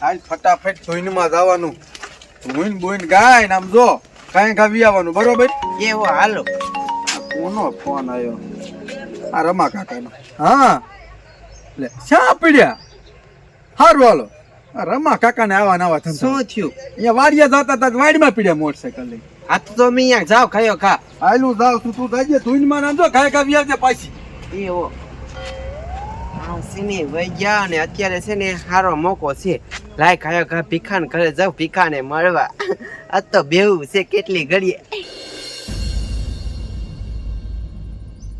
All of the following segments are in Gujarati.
હાલ ફટાફટ ધોઈનમાં જવાનું. ધોઈને બોઈન ગાય નામ જો કાંઈ ખાવી આવવાનું. બરોબર? એવો હાલો? કોનો ફોન આવ્યો આ રમા કાકાનો. હા. લે શા પીડ્યા? હારું હાલો. રમા કાકાને આવા નવા ધંધા. શું થયું? અહીંયા વાડિયા જતા હતા વાડીમાં પીડ્યા મોટરસાયકલ લઈ આ તો તમે અહીંયા જાવ ખાયો ખા. હાલું જાવ તું તું જાજે ધોઈનમાં નામ જો કાંઈ ખાવી આવજે પાછી. એવો આ છે ને વહી ગયા અને અત્યારે છે ને સારો મોકો છે. લાય ખાયો ખા ભીખાન ઘરે જાવ ભીખાને મળવા. આ તો બેવું છે કેટલી ઘડીએ.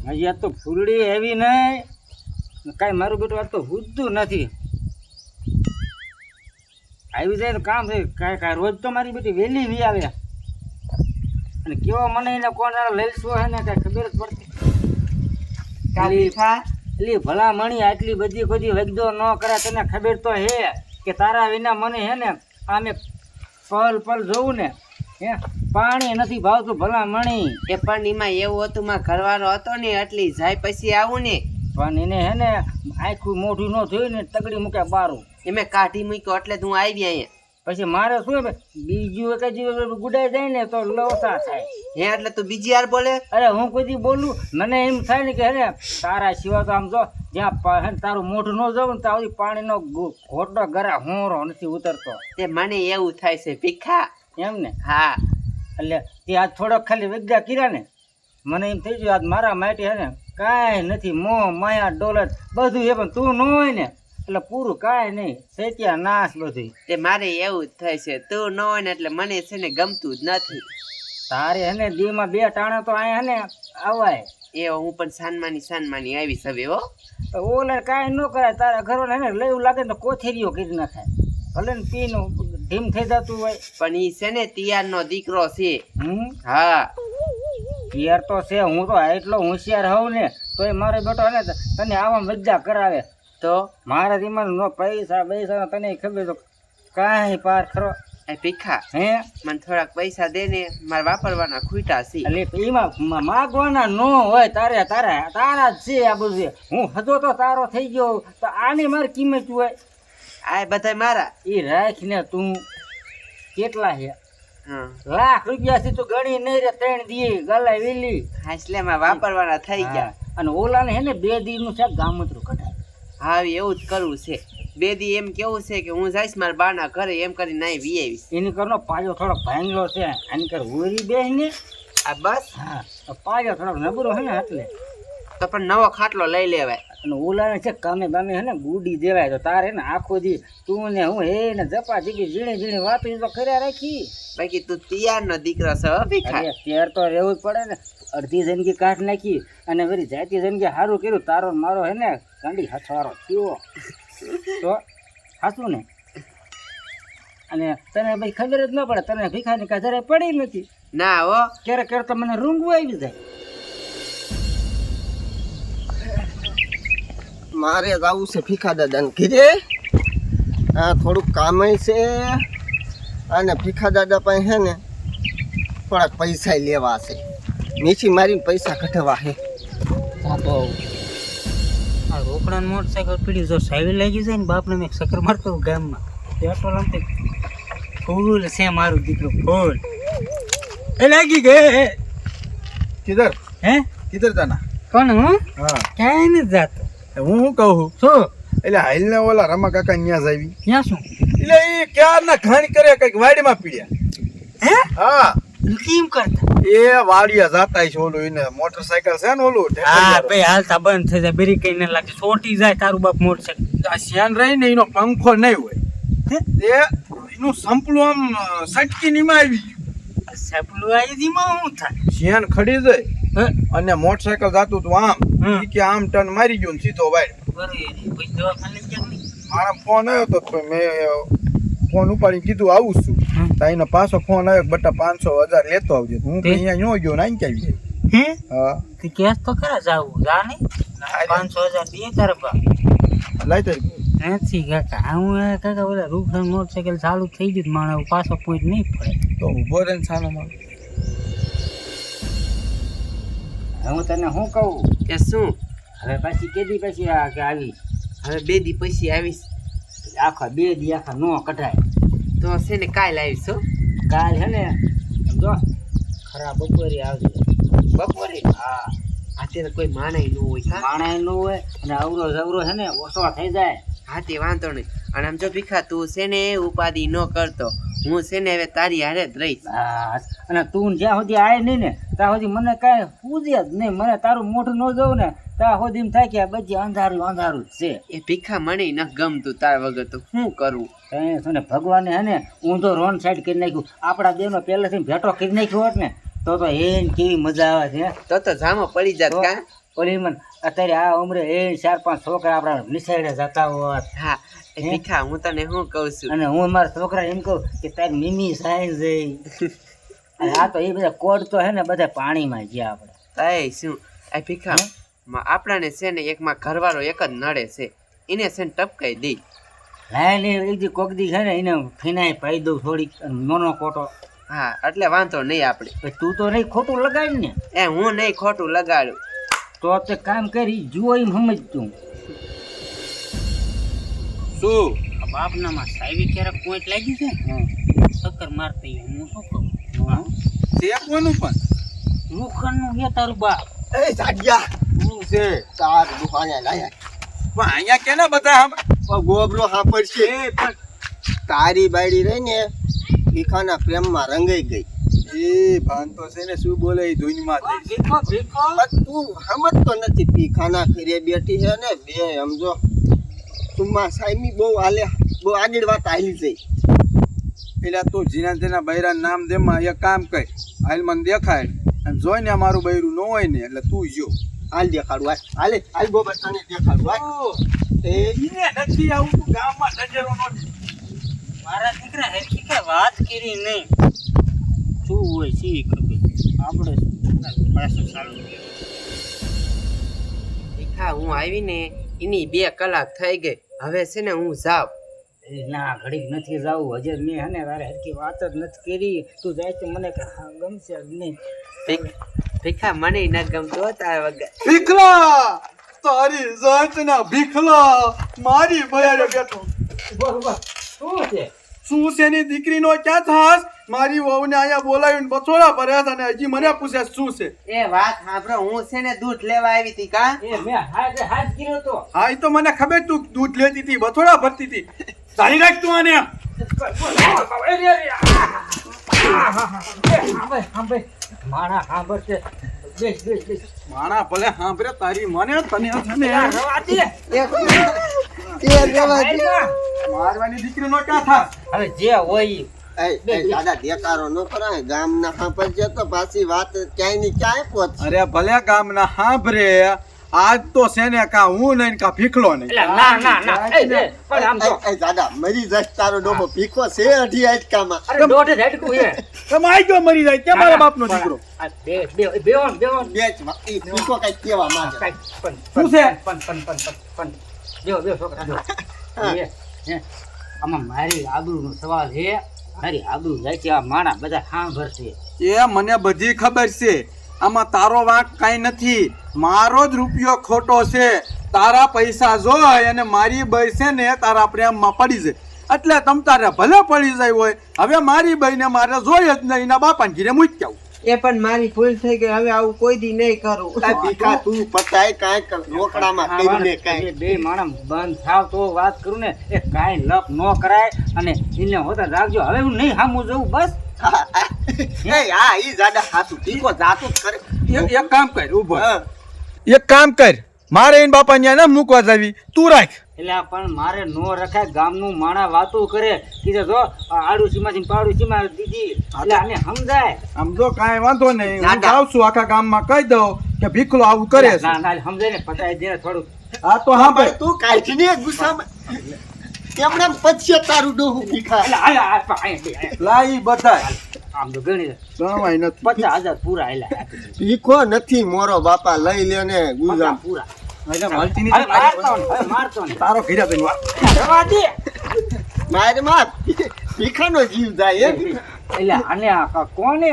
અહીંયા તો ફૂલડી એવી નહીં કાંઈ મારું બેટું આ તો હુદ્દું નથી. આવી જાય તો કામ છે કાંઈ કાંઈ રોજ તો મારી બેટી વહેલી વી આવે. અને કેવો મને એને કોણ લઈશું હે ને કાંઈ ખબર જ પડતી. કાલી એટલી ભલા મણી આટલી બધી બધી વગદો ન કરે તને ખબર તો હે. કે તારા વિના મને હે ને આમે પલ પલ જોવું ને હે? પાણી નથી ભાવતું ભલા મણી. એ પણ એમાં એવું હતું માં ઘરવાળો હતો ને એટલી જાય પછી આવું ને. પણ એને હે ને આખું મોઢું ન થયું ને તગડી મૂકે બારું. એમે કાઢી મૂક્યો એટલે હું આવી અહીંયા. પછી મારે શું બીજું એક જ ગુડાઈ જાય ને તો લવસા થાય. હે એટલે તું બીજી વાર બોલે? અરે હું કોઈ બોલું? મને એમ થાય ને કે હે તારા સિવાય તો આમ જો જ્યાં તારું મોઢું ન જવું ને ત્યાં પાણીનો ઘોટો ગરા હોરો નથી ઉતરતો. તે મને એવું થાય છે ભીખા? એમ ને? હા. એટલે તે આજ થોડોક ખાલી વિદ્યા કર્યા ને? મને એમ થઈ ગયું આજ મારા માટે હે ને કાંઈ નથી મોહ માયા ડોલત બધું એ પણ તું ન હોય ને એટલે પૂરું કાંઈ નહીં સેત્યા નાશ બધું તે મારે એવું જ થાય છે તું ન હોય ને એટલે મને છે ને ગમતું જ નથી. તારે હે ને દીમાં બે ટાણા તો હે ને આવાય. એ હું પણ સાનમાની સાનમાની આવીશ હવે હો. તો ઓલે કાંઈ ન કરાય તારા ઘરવાળા હે ને લેવું લાગે ને તો કોથેરીઓ કરી નાખાય. ભલે ને પીનું ઢીમ થઈ જતું હોય. પણ ઈ છે ને તિયારનો દીકરો છે. હા. પિયર તો છે હું તો એટલો હોશિયાર હોઉં ને તો એ મારો બેટો ને તને આવા મજા કરાવે. તો? મારા દીમાં નો પૈસા પૈસા તને ખબર તો કાંઈ પાર ખરો. એ ભીખા હે? મને થોડાક પૈસા દે ને મારે વાપરવાના ખૂટા છે. એટલે એમાં માગવાના નો હોય તારે તારે તારા જ છે આ બધું. હું હજો તો તારો થઈ ગયો તો આની મારી કિંમત હોય. આ બધા મારા. એ રાખીને તું. કેટલા છે? હા. લાખ રૂપિયા થી તો ગણી નહીં રે ત્રણ દી ગલાય વેલી. હાસલે માં વાપરવાના થઈ ગયા. અને ઓલાને હે ને બે દી નું છે ગામતરું કઢાય. હા એવું જ કરવું છે. બે દી એમ કેવું છે કે હું જઈશ મારા બાના ઘરે એમ કરી નાઈ વી આવીશ. એની કરનો પાયો થોડો ભાંગલો છે. એની કર હોરી બે ને આ બસ? હા પાજો થોડો નબળો હે ને એટલે. તો પણ નવો ખાટલો લઈ લેવાય. અને ઓલાને છે કામે બામે હે ને ગુડી દેવાય. તો તારે ને આખો દી તું ને હું હે ને જપા જીગી ઝીણી ઝીણી વાપી તો કર્યા રાખી. બાકી તું તિયારનો દીકરો છે અરે ત્યાર તો રહેવું જ પડે ને. અડધી જિંદગી કાઢ નાખી અને વળી જાતી જિંદગી સારું કર્યું. તારો મારો હે ને ગાંડી હથવારો થયો. તો હાચું ને? અને તને ભાઈ ખબર જ ન પડે તને ભીખાની કાંઈ પડી નથી. ના હો. ક્યારેક ક્યારેક તો મને રૂંગવું આવી જાય. મારે જવું છે ભીખા દાદાને ઘીરે. આ થોડુંક કામ છે અને ભીખા દાદા પાસે છે ને થોડાક પૈસા લેવા છે. નીચી મારીને પૈસા કઢવા છે તો આ રોકડા મોટરસાઇકલ પીડી જો સાઈડ લાગી જાય ને બાપને મેં ચક્કર મારતો ગામમાં. પેટ્રોલ આમ તે ફૂલ છે મારું દીકરું ફૂલ. એ લાગી ગયે કિધર? હે? કિધર જાના કોણ હું? હા. ક્યાંય નથી જાતો. હું શું કહું શું? એટલે હાલને ઓલા રમા કાકા ન્યા જ આવી. ત્યાં શું? એટલે એ ક્યારના ઘાણી કરે કંઈક વાડીમાં પીડ્યા. હે? હા. કેમ કરતા? એ વાડિયા જાતા છે ઓલું એને મોટરસાયકલ છે ને ઓલું હા ભાઈ હાલતા બંધ થઈ જાય બેરી કઈ ન લાગે છોટી જાય તારું બાપ મોટરસાયકલ. આ શ્યાન રહી ને એનો પંખો નહીં હોય. હે? એનું સંપલું આમ સટકી નીમાં આવી ગયું. સાપલું આવી દીમાં શું થાય? શ્યાન ખડી જાય. હે? અને મોટરસાયકલ જાતું તું આમ હમ. કે આમ ટર્ન મારી ગયો ને સીધો નહીં મારા ફોન આવ્યો તો મેં ફોન ઉપાડીને કીધું આવું જ છું. હમ. તો એનો પાછો ફોન આવ્યો બટા પાંચસો હજાર લેતો આવજો. હું? અહીંયા નો ગયો ને અહીં ક્યાં આવી હે? હા. તે કેસ તો ખરા જાવું જા ને. પાંચસો હજાર દે તારે બા. લાઈ તો નથી કાકા હું કાકા ઓલા રૂપરામ મોટરસાઇકલ ચાલુ થઈ ગયું માણે પાછો પોઈન્ટ નહીં પડે. તો ઊભો રહે સાનો માં હું તને શું કહું? કે શું? હવે પછી કેદી પછી આ કે આવી હવે બે દી પછી આવીશ. આખા બે દી આખા નો કઢાય. તો છે ને કાલ આવીશું. કાલ છે ને? સમજો ખરા બપોરે આવજો. બપોરે? હા. અત્યારે કોઈ માનાય ન હોય હા માણા નું હોય અને અવરો જવરો છે ને ઓછો થઈ જાય. હા તે વાંધો નહીં. અને આમ જો ભીખા તું છે ને ઉપાધિ ન કરતો. હું છે ને હવે તારી હારે જ રહીશ. અને તું જ્યાં સુધી આય નહીં ને ત્યાં સુધી મને કાંઈ પૂજે જ નહીં. મને તારું મોઢું ન જોઉં ને ત્યાં સુધી એમ થાય કે બધી અંધારું અંધારું જ છે. એ ભીખા મને ન ગમતું તાર વગર તો શું કરવું તને ભગવાને હે ને ઊંધો રોન સાઈડ કરી નાખ્યું. આપણા દેવનો પહેલેથી ભેટો કરી નાખ્યો હોત ને તો તો એન કેવી મજા આવે છે તો તો જામો પડી જાત કા? ઓલી મન અત્યારે આ ઉમરે એ ચાર પાંચ છોકરા આપણા નિસાડે જતા હોત. હે? ભીખા હું તને શું કહું છું? અને હું મારા છોકરા એમ કહું કે તારી મીમી સાયન્સ જઈ અને આ તો એ બધા કોડ તો હે ને બધા પાણીમાં ગયા આપણે. તય શું? એ ભીખા માં આપણાને છે ને એકમાં ઘરવાળો એક જ નડે છે. એને છે ને ટપકાઈ દે. લાય ને એક દી કોક દી છે ને એને ફિનાઈ પાઈ દઉં થોડીક મોનો કોટો હા એટલે વાંધો નહીં આપણે. તું તો નહીં ખોટું લગાડ ને. એ હું નહીં ખોટું લગાડું. તો તે કામ કરી જુઓ એમ સમજતું. શું? આ બાપનામાં સાહેબી ક્યારેક પોઈન્ટ લાગી છે ચક્કર મારતી હું શું કહું? છે કોનું પણ? મુખનું હે તારું બાપ. એ જાડિયા શું છે? તાર દુકાને લાયા. પણ અહીંયા કેના બધા ગોબરો છે એ પણ તારી બાયડી રહી ને ભીખાના પ્રેમમાં રંગાઈ ગઈ. એ ભાન તો છે ને શું બોલે એ ધૂનમાં થઈ ભીખો ભીખો. પણ તું સમજતો નથી ભીખાના ઘરે બેઠી છે ને બે સમજો. તુમ્મા સાહેબની બહુ આલે બહુ આગળ વાત આલી જઈ એટલે તું જીના જેના બૈરા નામ દેમાં એ કામ કર. હાલ મને દેખાય. અને જોઈને મારું બૈરું ન હોય ને એટલે તું જો. હાલ દેખાડું હાલ. હાલે હાલ ગોબર તને દેખાડું હાલ. એ નથી આવું તું ગામમાં નજરો નથી મારા દીકરા હેરખી કે વાત કરી નહીં. શું હોય છે ખબર? આપણે પાછું ચાલુ દેખા હું આવીને એની બે કલાક થઈ ગઈ. હવે છે ને હું જાઉં. ના ઘડીક નથી જવું. હજે મેં હે ને તારે હરકી વાત જ નથી કરી. તું જાય તો મને કે ગમશે જ નહીં. ભીખ- ભીખા મને ન ગમતો તાર વગર. ભીખલા! તારી જાતના ભીખલા! મારી ભયારે બેઠો. શું છે? શું છે ની દીકરીનો ક્યાં થાસ મારી વહુને અહીંયા બોલાવીને બચોડા ભર્યા હતા ને હજી મને પૂછે શું છે? એ વાત સાંભળો હું છે ને દૂધ લેવા આવી હતી કા? એ મેં હાથ હાથ કર્યો તો. હા એ તો મને ખબર તું દૂધ લેતી હતી બથોડા ભરતી હતી. તારી રાખ તું આને માણા સાંભળશે. બેસ બેસ બેસ. માણા ભલે સાંભળે તારી મને તને તને મારવાની દીકરી નો દીકરીનો ક્યાં થા હવે જે હોય દાદા દેકારો ન કરાય ગામના સાંભળજે તો પાછી વાત ક્યાંયની ક્યાંય પહોંચ અરે ભલે ગામના સાંભળે આજ તો છે કા હું નહીં કા ભીખલો નહીં. ના ના ના એ, એ, આમ જો એ દાદા મરી જાય તારો ડોબો ભીખો છે અઢી આજકામાં અરે દોઢ જ હેડકું છે. ગયો મરી જાય? ક્યાં મારા બાપનો દીકરો? બે બે બેવન બેવન બે જ વા- ઈ ભીખો કંઈક કેવા માંગે. પણ શું છે? પણ પણ પણ પણ પણ બેવો બેવો છોકરા બેવો હે, આમાં મારી સવાલ છે. મારી આબરૂ જાય છે, આ માણા બધા સાંભળશે એ મને બધી ખબર છે. આમાં તારો વાંક કાંઈ નથી. મારો જ રૂપિયો ખોટો છે. તારા પૈસા જોય અને મારી છે ને તારા પ્રેમમાં પડી જાય. એટલે તમ તારે ભલે પડી જાય હોય. હવે મારી બઈને મારે જોઈએ જ નહીં, એના બાપાને ઘીરે મૂકી આવું. એ પણ મારી ભૂલ થઈ ગઈ. હવે આવું કોઈ દી નહીં કરું. ભીખા તું પતાય કાંઈક રોકડામાં કરીને કાંઈ. બે માણસ બંધ થાવ તો વાત કરું ને એ કાંઈ લપ ન કરાય અને એને હોતા રાખજો. હવે હું નહીં સામું જવું બસ. હા, હા. એ હા ઈ જાડા હાચું ભીખો જાતું જ કરે એક કામ કર ઊભો. હા. એક કામ કર. મારે એને બાપા ન્યા ના મૂકવા જાવી. તું રાખ. એટલે પણ મારે નો રખાય ગામનું માણા વાતું કરે. કીધે જો આ આડુસીમાંથી ને પાડોશીમાં દીધી. એટલે આને સમજાય. સમજો કાંઈ વાંધો નહીં હું આવશું જાઉં છું આખા ગામમાં કહી દઉં કે ભીખલો આવું કરે ના ના સમજાય ને પતાવી દે થોડું હા તો હા ભાઈ. તું કાઢીને ગુસ્સામાં તેમણે પછી તારું ડોહું ભીખા. લાઈ બધા આમ તો ગણી પચાસ હજાર પૂરા ભીખો નથી મોરો બાપા લઈ લે ને ગુજરાત પૂરા. તારો ઘીરા. મારે માં ભીખાનો જીવ જાય એટલે આને આ કોને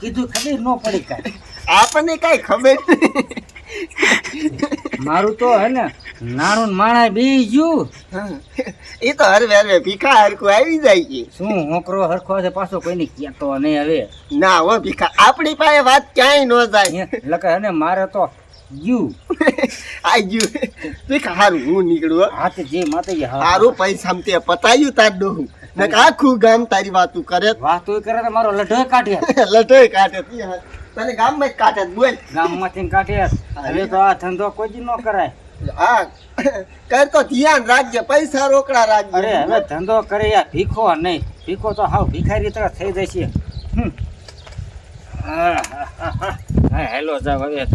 કીધું ખબર ન પડી કાંઈ? આપણને કાંઈ ખબર મારું તો હે ને નાનું માણા બી ગયું એ તો હરવે હરવે ભીખા હરખું આવી જાય છે. શું હોકરો હરખો છે પાછો કોઈને કહેતો નહીં હવે. ના હો ભીખા. આપણી પાસે વાત ક્યાંય ન જાય. લખે અને મારે તો ગયું. આઈ ગયું ભીખા હારું હું નીકળું હા તે જે માતે હારું પૈસા તે પતાયું તાર ડોહું. ને આખું ગામ તારી વાતું કરે. વાતો કરે તો મારો લઢો કાઢે. લટોય કાઢે તી. તને ગામમાં જ કાઢે બોલ. ગામમાંથી કાઢે. હવે તો આ ધંધો કોઈ ન કરાય. હા. કર તો ધ્યાન રાખજે પૈસા રોકડા રાખજે. અરે હવે ધંધો કરે યાર ભીખો નહીં. ભીખો તો હાવ ભિખારી તરફ થઈ જશે. હમ. હા, હા, હા, હા. હા હેલો જાવ હવે.